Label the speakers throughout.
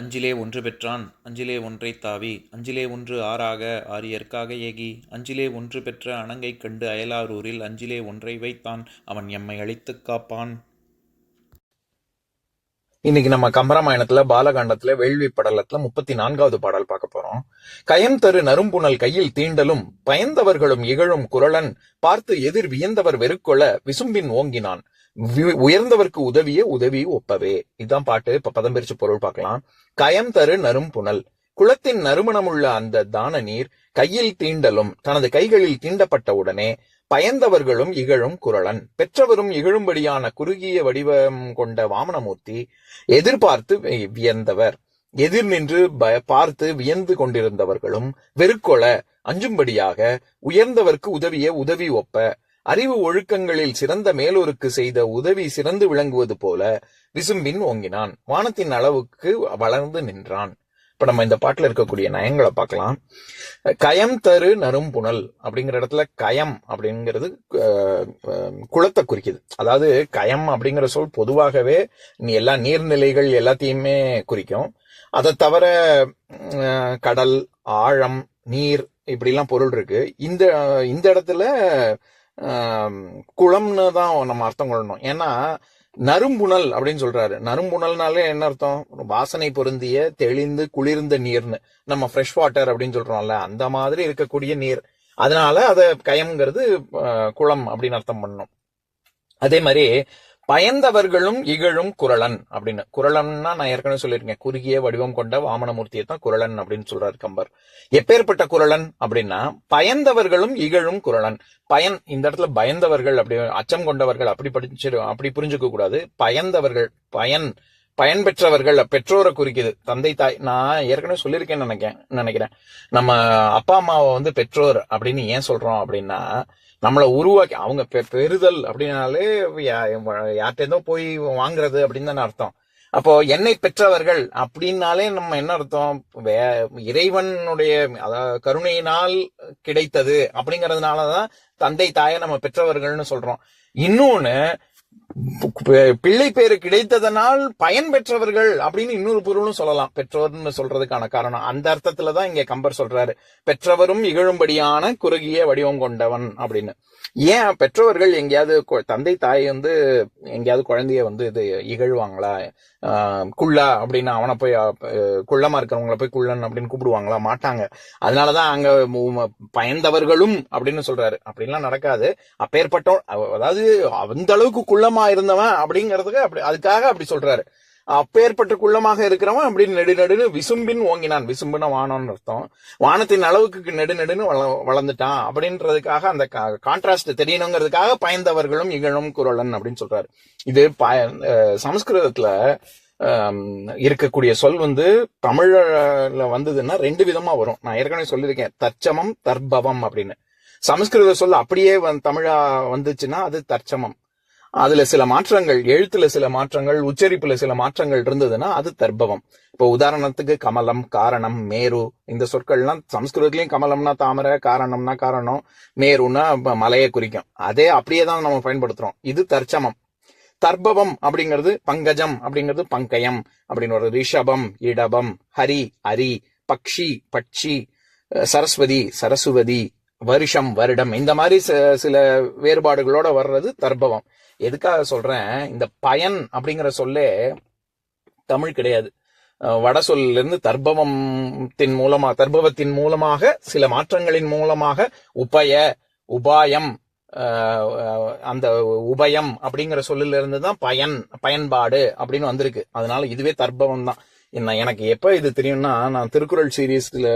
Speaker 1: அஞ்சிலே ஒன்று பெற்றான் அஞ்சிலே ஒன்றை தாவி அஞ்சிலே ஒன்று ஆறாக ஆரியற்காக ஏகி அஞ்சிலே ஒன்று பெற்ற அணங்கை கண்டு அயலாரூரில் அஞ்சிலே ஒன்றை வைத்தான் அவன் எம்மை அழித்துக் காப்பான்
Speaker 2: இன்னைக்கு நம்ம கம்பராமாயணத்துல பாலகாண்டத்துல வேள்வி படலத்துல முப்பத்தி நான்காவது பாடல் பார்க்க போறோம் கயம் தரு நரும்புணல் கையில் தீண்டலும் பயந்தவர்களும் இகழும் குரலன் பார்த்து எதிர் வியந்தவர் வெறுக்கொள விசும்பின் ஓங்கினான் உயர்ந்தவர்க்கு உதவிய உதவி ஒப்பவே இதுதான் பாட்டு இப்ப பதம் பிரிச்சு பொருள் பார்க்கலாம் கயம் தரு நரும் புனல் குளத்தின் நறுமணமுள்ள அந்த தான நீர் கையில் தீண்டலும் தனது கைகளில் தீண்டப்பட்ட உடனே பயந்தவர்களும் இகழும் குரலன் பெற்றவரும் இகழும்படியான குறுகிய வடிவம் கொண்ட வாமனமூர்த்தி எதிர்பார்த்து வியந்தவர் எதிர் நின்று பார்த்து வியந்து கொண்டிருந்தவர்களும் வெறுக்கொள அஞ்சும்படியாக உயர்ந்தவர்க்கு உதவிய உதவி ஒப்ப அறிவு ஒழுக்கங்களில் சிறந்த மேலோருக்கு செய்த உதவி சிறந்து விளங்குவது போல விசும்பின் ஓங்கினான் வானத்தின் அளவுக்கு வளர்ந்து நின்றான் இப்ப நம்ம இந்த பாட்டுல இருக்கக்கூடிய நயங்களை பார்க்கலாம் கயம் தரு நரும் புனல் அப்படிங்கிற இடத்துல கயம் அப்படிங்கிறது குளத்தை குறிக்குது அதாவது கயம் அப்படிங்கிற சொல் பொதுவாகவே எல்லா நீர்நிலைகள் எல்லாத்தையுமே குறிக்கும் அதை தவிர கடல் ஆழம் நீர் இப்படிலாம் பொருள் இருக்கு இந்த இந்த இடத்துல குளம்னு தான் நம்ம அர்த்தம் கொள்ளணும் ஏன்னா நரும்புணல் அப்படின்னு சொல்றாரு நரும்புணல்னாலே என்ன அர்த்தம் வாசனை பொருந்திய தெளிந்து குளிர்ந்த நீர்னு நம்ம ஃப்ரெஷ் வாட்டர் அப்படின்னு சொல்றோம்ல அந்த மாதிரி இருக்கக்கூடிய நீர் அதனால அதை கயம்ங்கிறது குளம் அப்படின்னு அர்த்தம் பண்ணணும் அதே மாதிரி பயந்தவர்களும் இகழும் குரலன் அப்படின்னு குரலன்னா நான் ஏற்கனவே சொல்லியிருக்கேன் குறுகிய வடிவம் கொண்ட வாமனமூர்த்தியை தான் குரலன் அப்படின்னு சொல்றாரு கம்பர் எப்பேற்பட்ட குரலன் அப்படின்னா பயந்தவர்களும் இகழும் குரலன் பயன் இந்த இடத்துல பயந்தவர்கள் அப்படி அச்சம் கொண்டவர்கள் அப்படி படிச்சு அப்படி புரிஞ்சுக்க கூடாது பயந்தவர்கள் பயன் பயன் பெற்றவர்கள் பெற்றோரை குறிக்குது தந்தை தாய் நான் ஏற்கனவே சொல்லியிருக்கேன்னு நினைக்கிறேன் நினைக்கிறேன் நம்ம அப்பா அம்மாவை வந்து பெற்றோர் அப்படின்னு ஏன் சொல்றோம் அப்படின்னா நம்மளை உருவாக்கி அவங்க பெறுதல் அப்படின்னாலே யார்கிட்டேருந்தோ போய் வாங்குறது அப்படின்னு தானே அர்த்தம் அப்போ என்னை பெற்றவர்கள் அப்படின்னாலே நம்ம என்ன அர்த்தம் வே இறைவனுடைய அதாவது கருணையினால் கிடைத்தது அப்படிங்கறதுனாலதான் தந்தை தாயை நம்ம பெற்றவர்கள்னு சொல்றோம் இன்னொன்னு பிள்ளை பேரு கிடைத்ததனால் பயன் பெற்றவர்கள் அப்படின்னு இன்னொரு பொருளும் சொல்லலாம் பெற்றோர்னு சொல்றதுக்கான காரணம் அந்த அர்த்தத்துல தான் இங்க கம்பர் சொல்றாரு பெற்றவரும் இகழும்படியான குறுகிய வடிவம் கொண்டவன் அப்படின்னு ஏன் பெற்றோர்கள் எங்கேயாவது தந்தை தாய் வந்து எங்கேயாவது குழந்தைய வந்து இது இகழ்வாங்களா குள்ளா அப்படின்னு அவனை போய் குள்ளமா இருக்கிறவங்கள போய் குள்ளன் அப்படின்னு கூப்பிடுவாங்களா மாட்டாங்க அதனாலதான் அங்க பயந்தவர்களும் அப்படின்னு சொல்றாரு அப்படின்லாம் நடக்காது அப்பேற்பட்ட அதாவது அந்த அளவுக்கு குள்ளமா இருந்தவன் அப்படிங்கிறதுக்கு அப்படி அதுக்காக அப்படி சொல்றாரு அப்பேற்பட்ட குள்ளமாக இருக்கிறவன் அப்படி நெடு விசும்பின் ஓங்கினான் விசும்புனா வானம்னு அர்த்தம் வானத்தின் அளவுக்கு நெடு வள வளர்ந்துட்டான் அப்படின்றதுக்காக அந்த கான்ட்ராஸ்ட் தெரியணுங்கிறதுக்காக பயந்தவர்களும் இகழும் குரலன் அப்படின்னு சொல்றாரு இது பய சமஸ்கிருதத்துல இருக்கக்கூடிய சொல் வந்து தமிழ்ல வந்ததுன்னா ரெண்டு விதமா வரும் நான் ஏற்கனவே சொல்லியிருக்கேன் தற்சமம் தர்பவம் அப்படின்னு சமஸ்கிருத சொல் அப்படியே தமிழா வந்துச்சுன்னா அது தற்சமம் அதுல சில மாற்றங்கள் எழுத்துல சில மாற்றங்கள் உச்சரிப்புல சில மாற்றங்கள் இருந்ததுன்னா அது தர்பவம் இப்போ உதாரணத்துக்கு கமலம் காரணம் மேரு இந்த சொற்கள்லாம் சம்ஸ்கிருதத்திலயும் கமலம்னா தாமரை காரணம்னா காரணம் மேருன்னா மலையை குறிக்கும் அதே அப்படியே தான் நம்ம பயன்படுத்துறோம் இது தர்ச்சமம் தர்பவம் அப்படிங்கிறது பங்கஜம் அப்படிங்கிறது பங்கயம் அப்படின்னு ஒரு ரிஷபம் இடபம் ஹரி அரி பக்ஷி பட்சி சரஸ்வதி சரஸ்வதி வருஷம் வருடம் இந்த மாதிரி சில வேறுபாடுகளோட வர்றது தர்பவம் எதுக்காக சொல்றேன் இந்த பயன் அப்படிங்கிற சொல்லே தமிழ் கிடையாது வட சொல்லிருந்து தர்பவத்தின் மூலமாக தர்பவத்தின் மூலமாக சில மாற்றங்களின் மூலமாக உபய உபாயம் அந்த உபயம் அப்படிங்கிற சொல்லிலிருந்து தான் பயன் பயன்பாடு அப்படின்னு வந்திருக்கு அதனால இதுவே தர்பவம் தான் என்ன எனக்கு எப்போ இது தெரியும்னா நான் திருக்குறள் சீரீஸ்ல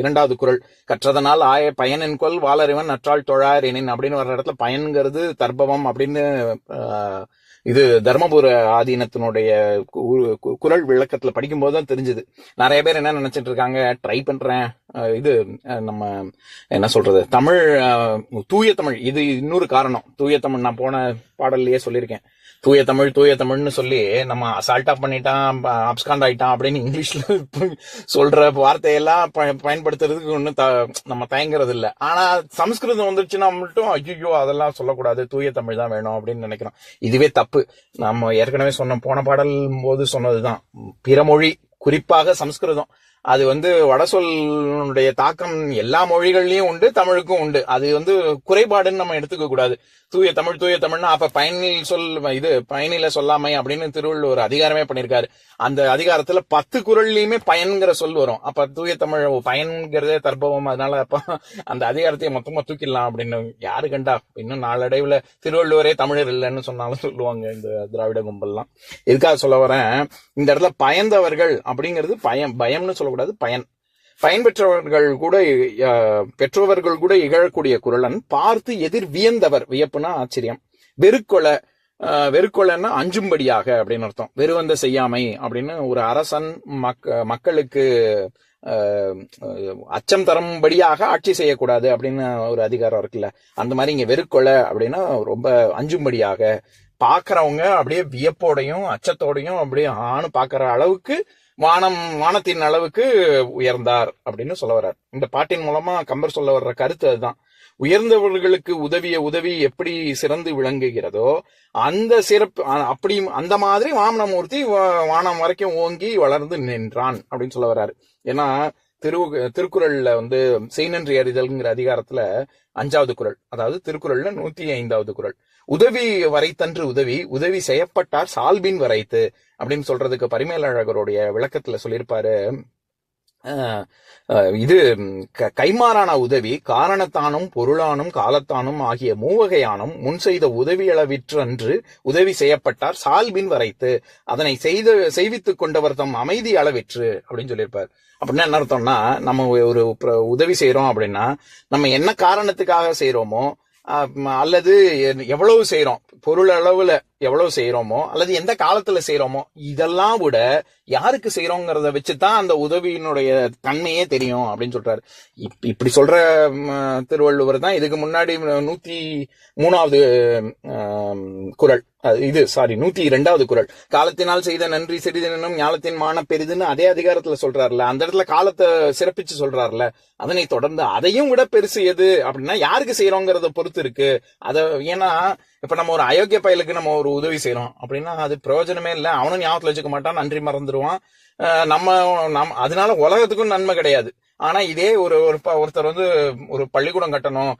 Speaker 2: இரண்டாவது குரல் கற்றதனால் ஆய பயனின் கொள் வாலறிவன் நற்றால் தொழார் இணைன் அப்படின்னு வர்ற இடத்துல பயன்கிறது தர்பவம் அப்படின்னு இது தர்மபுர ஆதீனத்தினுடைய குரல் விளக்கத்துல போது தான் தெரிஞ்சது நிறைய பேர் என்ன நினைச்சிட்டு இருக்காங்க ட்ரை பண்றேன் இது நம்ம என்ன சொல்றது தமிழ் தூய தமிழ் இது இன்னொரு காரணம் தூய தமிழ் நான் போன பாடல்லையே சொல்லியிருக்கேன் தூய தமிழ் தூய தமிழ்னு சொல்லி நம்ம அசால்ட்டா பண்ணிட்டான் அப்ஸ்காண்ட் ஆயிட்டான் அப்படின்னு இங்கிலீஷ்ல சொல்ற வார்த்தையெல்லாம் பயன்படுத்துறதுக்கு ஒன்றும் நம்ம தயங்குறது இல்லை ஆனா சம்ஸ்கிருதம் வந்துருச்சுன்னா மட்டும் ஐயோ அதெல்லாம் சொல்லக்கூடாது தூய தமிழ் தான் வேணும் அப்படின்னு நினைக்கிறோம் இதுவே தப்பு நம்ம ஏற்கனவே சொன்ன போன பாடல் போது சொன்னதுதான் பிறமொழி குறிப்பாக சம்ஸ்கிருதம் அது வந்து வடசொல்லுடைய தாக்கம் எல்லா மொழிகள்லயும் உண்டு தமிழுக்கும் உண்டு அது வந்து குறைபாடுன்னு நம்ம எடுத்துக்க கூடாது தூய தமிழ் தூய தமிழ்னா அப்ப பயனில் சொல் இது பயனில சொல்லாமை அப்படின்னு திருவள்ளுவர் அதிகாரமே பண்ணிருக்காரு அந்த அதிகாரத்துல பத்து குரல்லையுமே பயன்கிற சொல் வரும் அப்ப தூய தமிழ் பயன்கிறதே தற்பவம் அதனால அப்ப அந்த அதிகாரத்தையே மொத்தமா தூக்கிடலாம் அப்படின்னு யாரு கண்டா இன்னும் நாளடைவுல திருவள்ளுவரே தமிழர் இல்லைன்னு சொன்னாலும் சொல்லுவாங்க இந்த திராவிட கும்பல்லாம் எதுக்காக சொல்ல வரேன் இந்த இடத்துல பயந்தவர்கள் அப்படிங்கிறது பயம் பயம்னு சொல்ல சொல்லக்கூடாது பயன் பயன்பெற்றவர்கள் கூட பெற்றவர்கள் கூட இகழக்கூடிய குரலன் பார்த்து எதிர் வியந்தவர் வியப்புனா ஆச்சரியம் வெறுக்கொலை வெறுக்கொலைன்னா அஞ்சும்படியாக அப்படின்னு அர்த்தம் வெறுவந்த செய்யாமை அப்படின்னு ஒரு அரசன் மக்க மக்களுக்கு அச்சம் தரும்படியாக ஆட்சி செய்யக்கூடாது அப்படின்னு ஒரு அதிகாரம் இருக்குல்ல அந்த மாதிரி இங்க வெறுக்கொலை அப்படின்னா ரொம்ப அஞ்சும்படியாக பாக்குறவங்க அப்படியே வியப்போடையும் அச்சத்தோடையும் அப்படியே ஆணு பாக்குற அளவுக்கு வானம் வானத்தின் அளவுக்கு உயர்ந்தார் அப்படின்னு சொல்ல வர்றார் இந்த பாட்டின் மூலமா கம்பர் சொல்ல வர்ற கருத்து அதுதான் உயர்ந்தவர்களுக்கு உதவிய உதவி எப்படி சிறந்து விளங்குகிறதோ அந்த சிறப்பு அப்படி அந்த மாதிரி வாமனமூர்த்தி வானம் வரைக்கும் ஓங்கி வளர்ந்து நின்றான் அப்படின்னு சொல்ல வர்றாரு ஏன்னா திரு திருக்குறள்ல வந்து செய்நன்றி அறிதல்ங்கிற அதிகாரத்துல அஞ்சாவது குரல் அதாவது திருக்குறள்ல நூத்தி ஐந்தாவது குரல் உதவி வரைத்தன்று உதவி உதவி செய்யப்பட்டார் சால்பின் வரைத்து அப்படின்னு சொல்றதுக்கு பரிமேலழகருடைய விளக்கத்துல சொல்லியிருப்பாரு இது கைமாறான உதவி காரணத்தானும் பொருளானும் காலத்தானும் ஆகிய மூவகையானும் முன் செய்த அன்று உதவி செய்யப்பட்டார் சால்பின் வரைத்து அதனை செய்த செய்வித்துக் கொண்டவர் தம் அமைதி அளவிற்று அப்படின்னு சொல்லியிருப்பார் அப்படின்னா என்ன அர்த்தம்னா நம்ம ஒரு உதவி செய்யறோம் அப்படின்னா நம்ம என்ன காரணத்துக்காக செய்யறோமோ அல்லது எவ்வளவு செய்கிறோம் பொருள் அளவில் எவ்வளவு செய்யறோமோ அல்லது எந்த காலத்துல செய்யறோமோ இதெல்லாம் விட யாருக்கு செய்யறோங்கிறத வச்சுதான் அந்த உதவியினுடைய தன்மையே தெரியும் அப்படின்னு சொல்றாரு இப்படி சொல்ற திருவள்ளுவர் தான் இதுக்கு முன்னாடி நூத்தி மூணாவது குரல் இது சாரி நூத்தி இரண்டாவது குரல் காலத்தினால் செய்த நன்றி சிறிதனும் ஞாலத்தின் மான பெரிதுன்னு அதே அதிகாரத்துல சொல்றாருல அந்த இடத்துல காலத்தை சிறப்பிச்சு சொல்றாருல அதனை தொடர்ந்து அதையும் விட பெருசு எது அப்படின்னா யாருக்கு செய்யறோங்கிறத பொறுத்து இருக்கு அத ஏன்னா இப்ப நம்ம ஒரு அயோக்கிய பயலுக்கு நம்ம ஒரு உதவி செய்யறோம் அப்படின்னா அது பிரயோஜனமே இல்லை அவனும் ஞாபகத்துல வச்சுக்க மாட்டான் நன்றி மறந்துடுவான் நம்ம நம் அதனால உலகத்துக்கும் நன்மை கிடையாது ஆனா இதே ஒரு ஒரு ஒருத்தர் வந்து ஒரு பள்ளிக்கூடம் கட்டணும்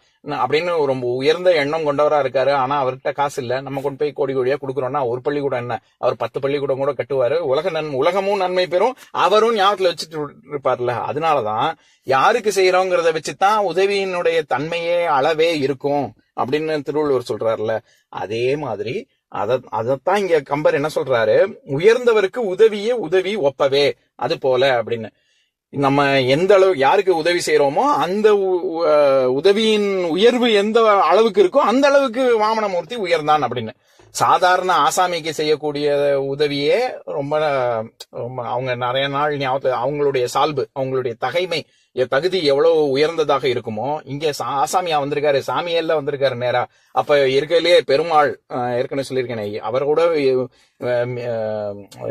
Speaker 2: அப்படின்னு ரொம்ப உயர்ந்த எண்ணம் கொண்டவரா இருக்காரு ஆனா அவர்கிட்ட காசு இல்ல நம்ம கொண்டு போய் கோடி கோடியா கொடுக்குறோம்னா ஒரு பள்ளிக்கூடம் என்ன அவர் பத்து பள்ளிக்கூடம் கூட கட்டுவாரு உலக நன் உலகமும் நன்மை பெறும் அவரும் ஞாபகத்துல வச்சுட்டு இருப்பார்ல அதனாலதான் யாருக்கு செய்யறோங்கிறத வச்சுதான் உதவியினுடைய தன்மையே அளவே இருக்கும் அப்படின்னு திருவள்ளுவர் சொல்றாருல அதே மாதிரி அத அதத்தான் இங்க கம்பர் என்ன சொல்றாரு உயர்ந்தவருக்கு உதவியே உதவி ஒப்பவே அது போல அப்படின்னு நம்ம எந்த அளவு யாருக்கு உதவி செய்யறோமோ அந்த உதவியின் உயர்வு எந்த அளவுக்கு இருக்கோ அந்த அளவுக்கு வாமனமூர்த்தி உயர்ந்தான் அப்படின்னு சாதாரண ஆசாமிக்கு செய்யக்கூடிய உதவியே ரொம்ப ரொம்ப அவங்க நிறைய நாள் ஞாபகத்தில் அவங்களுடைய சால்பு அவங்களுடைய தகைமை தகுதி எவ்வளவு உயர்ந்ததாக இருக்குமோ இங்கே ஆசாமியா வந்திருக்காரு சாமியல்ல வந்திருக்காரு நேரா அப்ப இருக்கையிலேயே பெருமாள் ஏற்கனவே சொல்லியிருக்கேன் அவர் கூட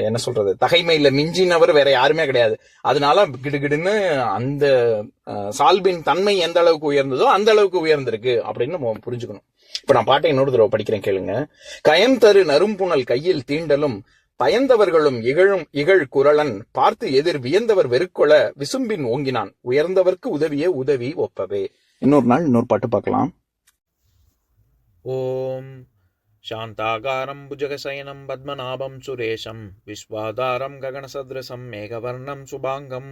Speaker 2: என்ன சொல்றது தகைமையில மிஞ்சினவர் வேற யாருமே கிடையாது அதனால கிடுகிடுன்னு அந்த சால்பின் தன்மை எந்த அளவுக்கு உயர்ந்ததோ அந்த அளவுக்கு உயர்ந்திருக்கு அப்படின்னு புரிஞ்சுக்கணும் இப்ப நான் பாட்டை இன்னொரு தடவை படிக்கிறேன் கேளுங்க கயம் தரு நரும்புணல் கையில் தீண்டலும் பயந்தவர்களும் இகழும் இகழ் குரலன் பார்த்து எதிர் வியந்தவர் வெறுக்கொள விசும்பின் ஓங்கினான் உயர்ந்தவர்க்கு உதவிய உதவி ஒப்பவே இன்னொரு நாள் இன்னொரு பாட்டு பார்க்கலாம்
Speaker 1: ஓம் शान्ताकारं பத்மநாபம் சுரேஷம் விஸ்வாதாரம் ககன गगनसदृशं மேகவர்ணம் சுபாங்கம்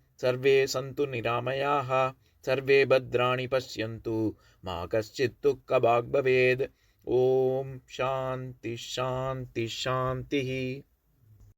Speaker 1: सर्वे सन्तु निरामयाः सर्वे भद्राणि पश्यन्तु मा कश्चित् भवेद् ॐ शान्ति शान्ति शान्तिः